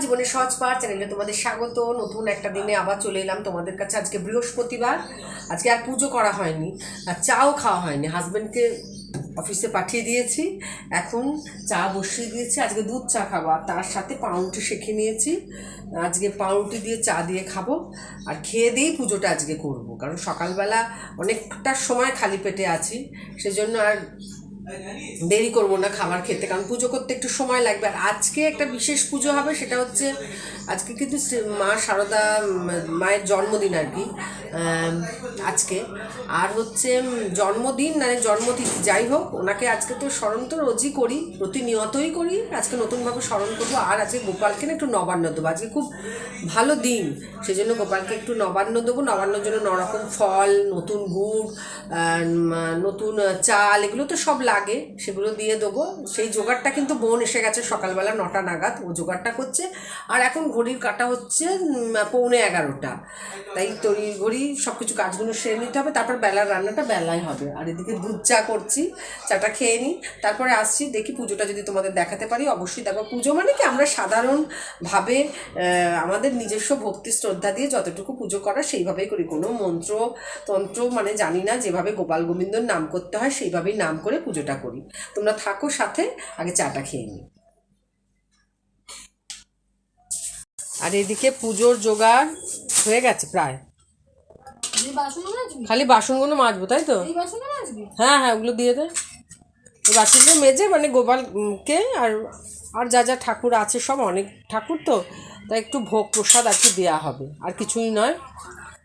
জীবনের সহজ পার চ্যানেলে তোমাদের স্বাগত। নতুন একটা দিনে আবার চলে এলাম তোমাদের কাছে। আজকে বৃহস্পতিবার। আজকে আর পুজো করা হয়নি। আর চাও খাওয়া হয়নি। হাজব্যান্ডকে অফিসে পাঠিয়ে দিয়েছি। এখন চা বসিয়ে দিয়েছি। আজকে দুধ চা খাব। আর তার সাথে পাউরুটি শেখে নিয়েছি। আজকে পাউরুটি দিয়ে চা দিয়ে খাব। আর খেয়ে দিয়েই পুজোটা আজকে করব। কারণ সকালবেলা অনেকটা সময় খালি পেটে আছি। সেজন্য আর দেরি করব না খাবার খেতে, কারণ পুজো করতে একটু সময় লাগবে। আর আজকে একটা বিশেষ পুজো হবে, সেটা হচ্ছে আজকে কিন্তু মা সারদা মায়ের জন্মদিন আর কি আজকে। আর হচ্ছে জন্মদিন মানে জন্মতিথি, যাই হোক, ওনাকে আজকে তো স্মরণ তো রোজই করি, প্রতিনিয়তই করি। আজকে নতুনভাবে স্মরণ করব, আর আজকে গোপালকে না একটু নবান্ন দেবো। আজকে খুব ভালো দিন সেই জন্য গোপালকে একটু নবান্ন দেবো। নবান্নর জন্য নরকম ফল, নতুন গুড় নতুন চাল, এগুলো তো সব লাগে সেগুলো দিয়ে দেবো। সেই জোগাড়টা কিন্তু বোন এসে গেছে সকালবেলা নটা নাগাদ, ও জোগাড়টা করছে। আর এখন ঘড়ির কাটা হচ্ছে পৌনে এগারোটা। তাই তরি ঘড়ি সব কিছু কাজগুলো সেরে নিতে হবে। তারপর বেলার রান্নাটা বেলায় হবে। আর এদিকে দুধ চা করছি, চাটা খেয়ে নিই। তারপরে আসছি, দেখি পুজোটা যদি তোমাদের দেখাতে পারি, অবশ্যই দেখো। পুজো মানে কি? আমরা সাধারণভাবে আমাদের নিজস্ব ভক্তি শ্রদ্ধা দিয়ে যতটুকু পুজো করা, সেইভাবেই করি। কোনো মন্ত্র, তন্ত্র মানে জানি না। যেভাবে গোপাল গোবিন্দর নাম করতে হয়, সেইভাবেই নাম করে পুজোটা করি তোমরা থাকো সাথে আগে চাটা খেয়ে নিই আর এদিকে পুজোর জোগাড় হয়ে গেছে প্রায়। খালি বাসনগুলো মাজবো তাই তো? হ্যাঁ হ্যাঁ ওগুলো দিয়ে দে। বাসনগুলো মেজে মানে গোপালকে আর আর যা যা ঠাকুর আছে সব অনেক ঠাকুর তো তাই একটু ভোগ প্রসাদ আর কি দেওয়া হবে আর কিছুই নয়।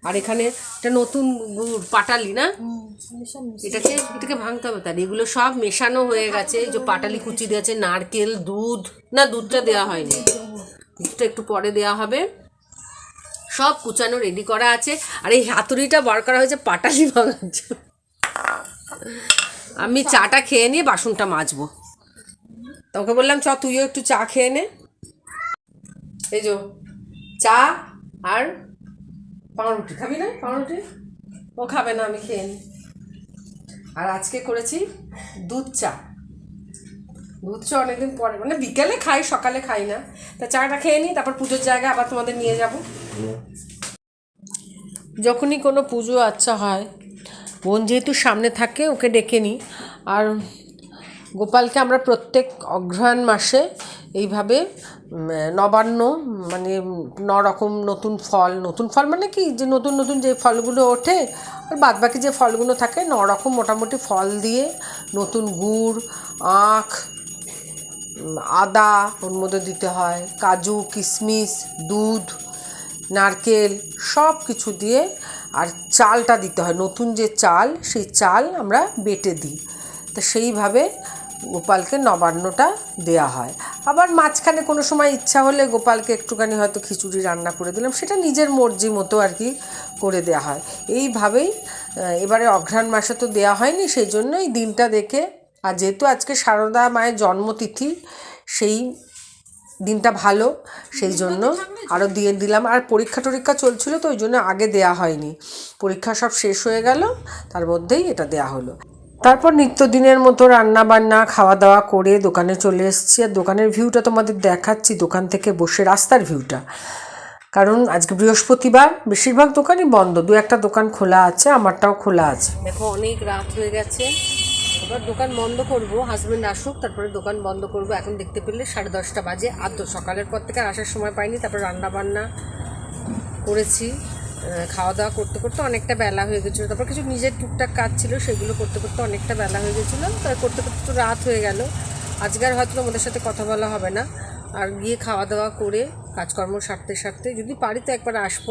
আর এখানে একটা নতুন গুড় পাটালি না? এটাকে এটাকে ভাঙতে হবে তার এগুলো সব মেশানো হয়ে গেছে। যে পাটালি কুচি দিয়েছে নারকেল, দুধ। না, দুধটা দেওয়া হয়নি। দুধটা একটু পরে দেওয়া হবে। সব কুচানো রেডি করা আছে। আর এই হাতুড়িটা বার করা হয়েছে পাটালি ভাঙার জন্য। আমি চাটা খেয়ে নিয়ে বাসনটা মাজবো। তোকে বললাম, চ, তুইও একটু চা খেয়ে নে। এই যো, চা আর পাউরুটি। খাবি না পাউরুটি? ও খাবে না, আমি খেয়ে আর আজকে করেছি দুধ চা। দুধ চা অনেকদিন পরে। মানে বিকেলে খাই, সকালে খাই না। তা চাটা খেয়ে নিই তারপর পুজোর জায়গায় আবার তোমাদের নিয়ে যাব। যখনই কোনো পুজো আচ্ছা হয়, বোন যেহেতু সামনে থাকে, ওকে ডেকে নিই আর গোপালকে আমরা প্রত্যেক অঘ্রাণ মাসে এইভাবে নবান্ন মানে ন রকম নতুন ফল নতুন ফল মানে কি যে নতুন নতুন যে ফলগুলো ওঠে, আর বাদ বাকি যে ফলগুলো থাকে, ন রকম মোটামুটি ফল দিয়ে নতুন গুড়, আখ আদা ওর মধ্যে দিতে হয়, কাজু কিশমিশ দুধ, নারকেল সব কিছু দিয়ে আর চালটা দিতে হয়। নতুন যে চাল, সেই চাল আমরা বেটে দিই। তো সেইভাবে গোপালকে নবান্নটা দেয়া হয়। আবার মাঝখানে কোনো সময় ইচ্ছা হলে গোপালকে একটুখানি হয়তো খিচুড়ি রান্না করে দিলাম, সেটা নিজের মর্জি মতো আর কি করে দেয়া হয়। এইভাবেই এবারে অঘ্রাণ মাসে তো দেয়া হয়নি, সেই জন্য এই দিনটা দেখে, আর যেহেতু আজকে সারদা মায়ের জন্মতিথি, সেই দিনটা ভালো, সেই জন্য আরও দিয়ে দিলাম। আর পরীক্ষা টরীক্ষা চলছিল তো ওই জন্য আগে দেয়া হয়নি। পরীক্ষা সব শেষ হয়ে গেল, তার মধ্যেই এটা দেয়া হলো। তারপর নিত্যদিনের মতো রান্না বান্না খাওয়া দাওয়া করে দোকানে চলে এসেছি। আর দোকানের ভিউটা তোমাদের দেখাচ্ছি, দোকান থেকে বসে রাস্তার ভিউটা। কারণ আজকে বৃহস্পতিবার, বেশিরভাগ দোকানই বন্ধ। দু একটা দোকান খোলা আছে, আমারটাও খোলা আছে। দেখো, অনেক রাত হয়ে গেছে। এবার দোকান বন্ধ করব হাজব্যান্ড আসুক, তারপরে দোকান বন্ধ করব। এখন দেখতে পেলে সাড়ে দশটা বাজে। আর সকালের পর থেকে আসার সময় পাইনি। তারপর রান্না বান্না করেছি। খাওয়া দাওয়া করতে করতে অনেকটা বেলা হয়ে গেছিল। তারপর কিছু নিজের টুকটাক কাজ ছিল, সেগুলো করতে করতে অনেকটা বেলা হয়ে গেছিল। তাই করতে করতে একটু রাত হয়ে গেল। আজকে আর হয়তো তোমাদের সাথে কথা বলা হবে না। আর গিয়ে খাওয়া দাওয়া করে কাজকর্ম সারতে সারতে যদি পারি তো একবার আসব।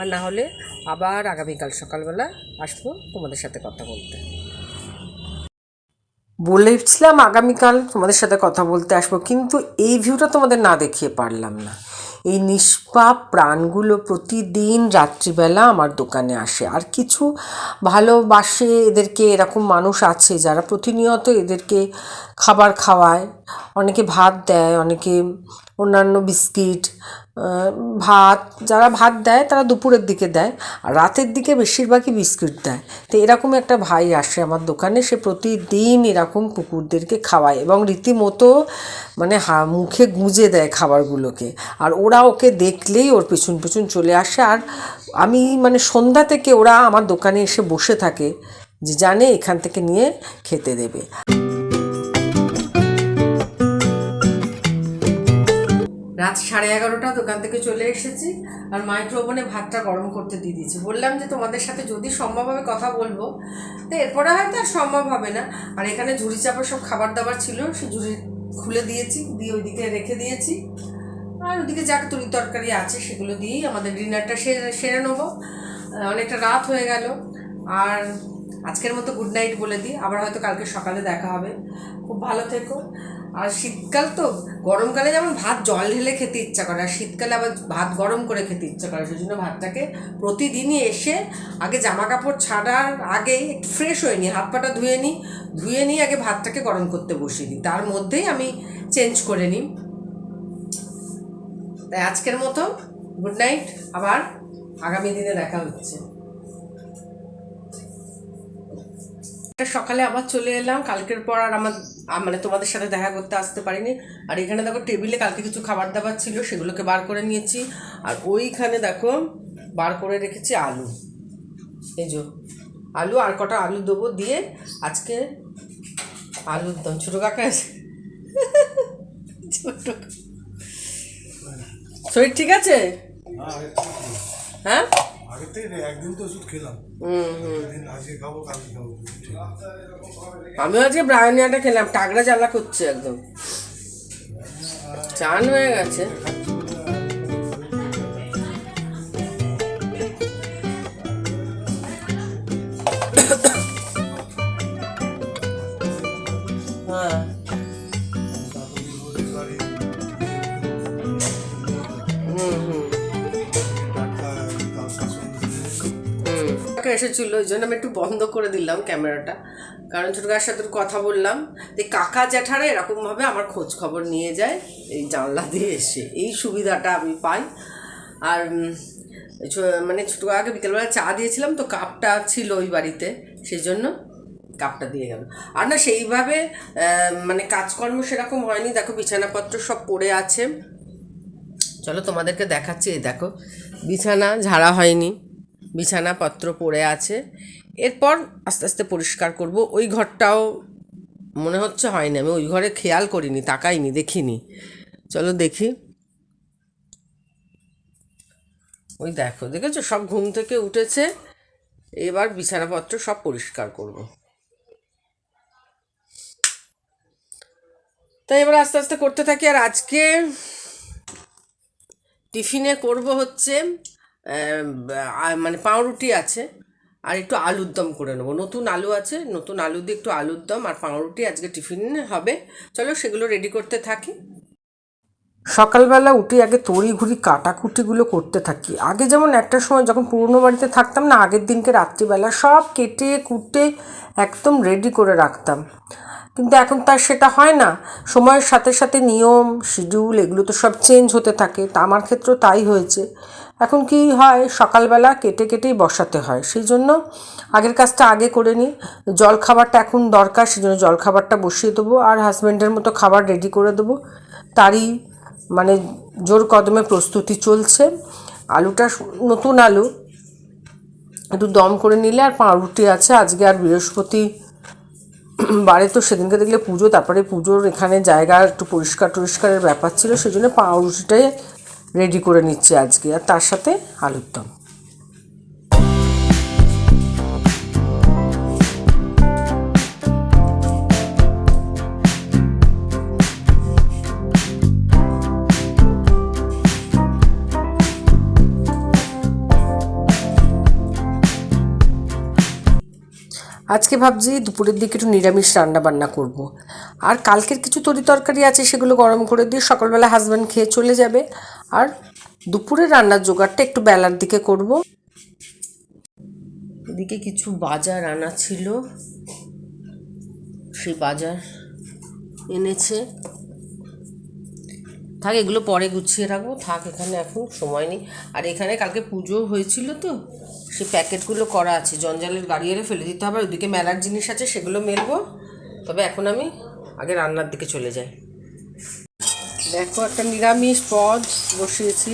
আর না হলে আবার আগামীকাল সকালবেলা আসব তোমাদের সাথে কথা বলতে। বলেছিলাম আগামীকাল তোমাদের সাথে কথা বলতে আসব, কিন্তু এই ভিউটা তোমাদের না দেখিয়ে পারলাম না। এই নিষ্পাপ প্রাণগুলো প্রতিদিন রাত্রিবেলা আমার দোকানে আসে। আর কিছু ভালোবাসে এদেরকে এরকম মানুষ আছে যারা প্রতিনিয়ত এদেরকে খাবার খাওয়ায়, অনেকে ভাত দেয়, অনেকে অন্যান্য বিস্কিট ভাত, যারা ভাত দেয় তারা দুপুরের দিকে দেয়, আর রাতের দিকে বেশিরভাগই বিস্কিট দেয়। তো এরকম একটা ভাই আসে আমার দোকানে, সে প্রতিদিন এরকম কুকুরদেরকে খাওয়ায় এবং রীতিমতো মানে হা, মুখে গুঁজে দেয় খাবারগুলোকে। আর ওরা ওকে দেখলেই ওর পেছন পেছন চলে আসে। আর আমি মানে সন্ধ্যা থেকে ওরা আমার দোকানে এসে বসে থাকে যে জানে এখান থেকে নিয়ে খেতে দেবে। রাত সাড়ে এগারোটা দোকান থেকে চলে এসেছি আর মাইক্রো ওভেনে ভাতটা গরম করতে দিয়ে দিয়েছি। বললাম যে তোমাদের সাথে যদি সম্ভব হবে কথা বলব। তো এরপরে হয়তো আর সম্ভব হবে না। আর এখানে ঝুড়ি চাপা সব খাবার দাবার ছিল, সে ঝুড়ি খুলে দিয়েছি, দিয়ে ওইদিকে রেখে দিয়েছি। আর ওদিকে যা তরি তরকারি আছে, সেগুলো দিয়েই আমাদের ডিনারটা সেরে সেরে নেব। অনেকটা রাত হয়ে গেল। আর আজকের মতো গুড নাইট বলে দিই। আবার হয়তো কালকে সকালে দেখা হবে। খুব ভালো থেকো। আর শীতকাল তো গরমকালে যেমন ভাত জল ঢেলে খেতে ইচ্ছা করে, আর শীতকালে আবার ভাত গরম করে খেতে ইচ্ছা করে সেই জন্য ভাতটাকে প্রতিদিনই এসে আগে জামা কাপড় ছাড়ার আগে একটু ফ্রেশ হয়ে নিই, হাত পাটা ধুয়ে নিই ধুয়ে নিই আগে ভাতটাকে গরম করতে বসিয়ে দিই, তার মধ্যেই আমি চেঞ্জ করে নিই। তাই আজকের মতো গুড নাইট আবার আগামী দিনে দেখা হচ্ছে। সকালে আবার চলে এলাম কালকের পর আর আমার মানে তোমাদের সাথে দেখা করতে আসতে পারিনি। আর এখানে দেখো টেবিলে কালকে কিছু খাবার দাবার ছিল সেগুলোকে বার করে নিয়েছি। আর ওইখানে দেখো বার করে রেখেছি আলু। এই যে আলু আর কটা আলু দেবো দিয়ে আজকে আলুর দম ছোটো কাকা আছে। ছোট শরীর ঠিক আছে? হ্যাঁ? আগের থেকে একদিন তো ওষুধ খেলাম। হুম হুম। আজকে খাব কালকে খাব। আছে। আমিও আজকে খেলাম টাগড়া জ্বালা করছে একদম। চান হয়ে গেছে। কাকা এসেছিল ওই জন্য আমি একটু বন্ধ করে দিলাম ক্যামেরাটা। কারণ ছোটো কাকার সাথে কথা বললাম, যে কাকা জ্যাঠারা এরকমভাবে আমার খোঁজ খবর নিয়ে যায়, এই জানলা দিয়ে এসে। এই সুবিধাটা আমি পাই। আর মানে ছোটো কাকাকে বিকেলবেলা চা দিয়েছিলাম, তো কাপটা ছিল ওই বাড়িতে সেই জন্য কাপটা দিয়ে গেল। আর না, সেইভাবে মানে কাজকর্ম সেরকম হয়নি। দেখো, বিছানাপত্র সব পড়ে আছে। চলো তোমাদেরকে দেখাচ্ছি দেখো, বিছানা ঝাড়া হয়নি। বিছানাপত্র পড়ে আছে। এরপর আস্তে আস্তে পরিষ্কার করব। ওই ঘরটাও মনে হচ্ছে হয়নি, আমি ওই ঘরে খেয়াল করিনি, তাকাইনি, দেখিনি। চলো দেখি। ওই দেখো, দেখেছ? সব ঘুম থেকে উঠেছে। এবার বিছানাপত্র সব পরিষ্কার করব। তাই এবার আস্তে আস্তে করতে থাকি। আর আজকে টিফিনে করব হচ্ছে মানে পাউরুটি আছে, আর একটু আলুর দম করে নেব। নতুন আলু আছে, নতুন আলু দিয়ে একটু আলুর দম আর পাউরুটি আজকে টিফিন হবে। চলো সেগুলো রেডি করতে থাকি। সকালবেলা উঠে আগে তড়ি ঘুরি কাটাকুটিগুলো করতে থাকি। আগে যেমন একটা সময় যখন পুরনো বাড়িতে থাকতাম না, আগের দিনকে রাত্রিবেলা সব কেটে কুটে একদম রেডি করে রাখতাম। কিন্তু এখন তার সেটা হয় না। সময়ের সাথে সাথে নিয়ম শিডিউল এগুলো তো সব চেঞ্জ হতে থাকে। তা আমার ক্ষেত্রেও তাই হয়েছে। এখন কি হয়? সকালবেলা কেটে কেটেই বসাতে হয়। সেই জন্য আগের কাজটা আগে করে নিই। জলখাবারটা এখন দরকার সেই জন্য জলখাবারটা বসিয়ে দেবো আর হাজব্যান্ডের মতো খাবার রেডি করে দেবো। তারই মানে জোর কদমে প্রস্তুতি চলছে। আলুটা নতুন আলু। একটু দম করে নিলে আর পাউরুটি আছে। আজকে আর বৃহস্পতি বারে তো সেদিনকে দেখলে পুজো, তারপরে পুজোর এখানে জায়গা একটু পরিষ্কার টরিষ্কারের ব্যাপার ছিল সেই জন্য পাউরুটিটাই রেডি করে নিচ্ছি আজকে আর তার সাথে আলুর দম আজকে ভাবছি দুপুরের দিকে একটু নিরামিষ রান্না বান্না করব। আর কালকের কিছু তরি তরকারি আছে, সেগুলো গরম করে দিয়ে সকালবেলা হাজব্যান্ড খেয়ে চলে যাবে। আর দুপুরে রান্নার জোগাড়টা একটু বেলার দিকে করব। এদিকে কিছু বাজার আনা ছিল। সেই বাজার এনেছে। থাক, এগুলো পরে গুছিয়ে রাখব। থাক, এখানে এখন সময় নেই। আর এখানে কালকে পুজো হয়েছিল তো। সে প্যাকেটগুলো করা আছে, জঞ্জালের গাড়ি এলে ফেলে দিতে হবে ওদিকে মেলার জিনিস আছে, সেগুলো মেলবো। তবে এখন আমি আগে রান্নার দিকে চলে যাই। দেখো একটা নিরামিষ পদ বসিয়েছি।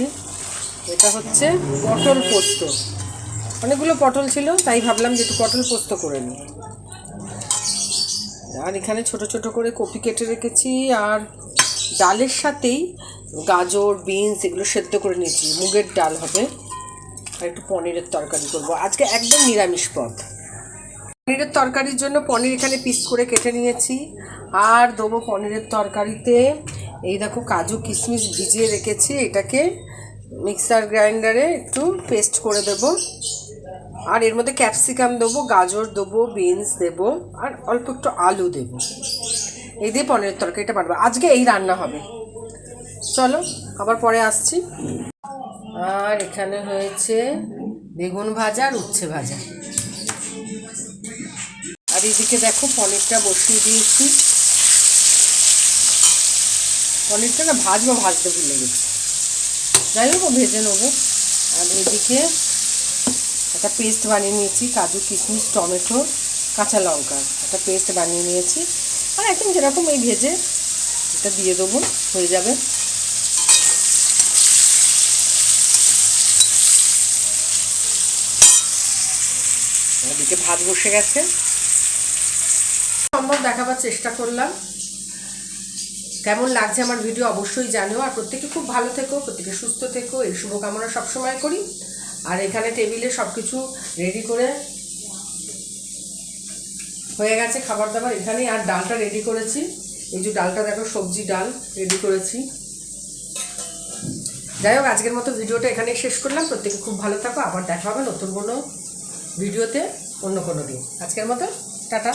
এটা হচ্ছে পটল পোস্ত। অনেকগুলো পটল ছিল, তাই ভাবলাম যে একটু পটল পোস্ত করে নিই। আর এখানে ছোট ছোট করে কপি কেটে রেখেছি, আর ডালের সাথেই গাজর, বিনস এগুলো সেদ্ধ করে নিয়েছি। মুগের ডাল হবে। আর একটু পনিরের তরকারি করব। আজকে একদম নিরামিষ পদ। পনিরের তরকারির জন্য পনির এখানে পিস করে কেটে নিয়েছি। আর দেবো পনিরের তরকারিতে এই দেখো কাজু কিশমিশ ভিজিয়ে রেখেছি। এটাকে মিক্সার গ্রাইন্ডারে একটু পেস্ট করে দেবো। আর এর মধ্যে ক্যাপসিকাম দেবো, গাজর দেবো বিনস দেবো, আর অল্প একটু আলু দেবো। এই দিয়ে পনিরের তরকারিটা বানাবো। আজকে এই রান্না হবে। চলো, আবার পরে আসছি। আর এখানে হয়েছে বেগুন ভাজা আর উচ্ছে ভাজা। আর এদিকে দেখো পনিরটা বসিয়ে দিয়েছি। পনিরটা না ভাজবো, ভাজতে ভুলে গেছি। যাই হোক ভেজে নেব। আর এদিকে একটা পেস্ট বানিয়ে নিয়েছি, কাজু, কিশমিশ, টমেটো, কাঁচা লঙ্কা। একটা পেস্ট বানিয়ে নিয়েছি। আর একদম যেরকম এই ভেজে এটা দিয়ে দেবো, হয়ে যাবে। ওদিকে ভাত বসে গেছে। সম্ভব দেখাবার চেষ্টা করলাম। কেমন লাগছে আমার ভিডিও অবশ্যই জানিও। আর প্রত্যেকে খুব ভালো থেকো, প্রত্যেকে সুস্থ থেকো। এই শুভকামনা সবসময় করি। আর এখানে টেবিলে সব কিছু রেডি করে হয়ে গেছে খাবার দাবার। এখানেই আর ডালটা রেডি করেছি। এই যে ডালটা দেখো, সবজি ডাল রেডি করেছি। যাই হোক, আজকের মতো ভিডিওটা এখানেই শেষ করলাম। প্রত্যেকে খুব ভালো থাকো। আবার দেখা হবে নতুন কোনো ভিডিওতে। অন্য কোনো দিন। আজকের মতো টাটা।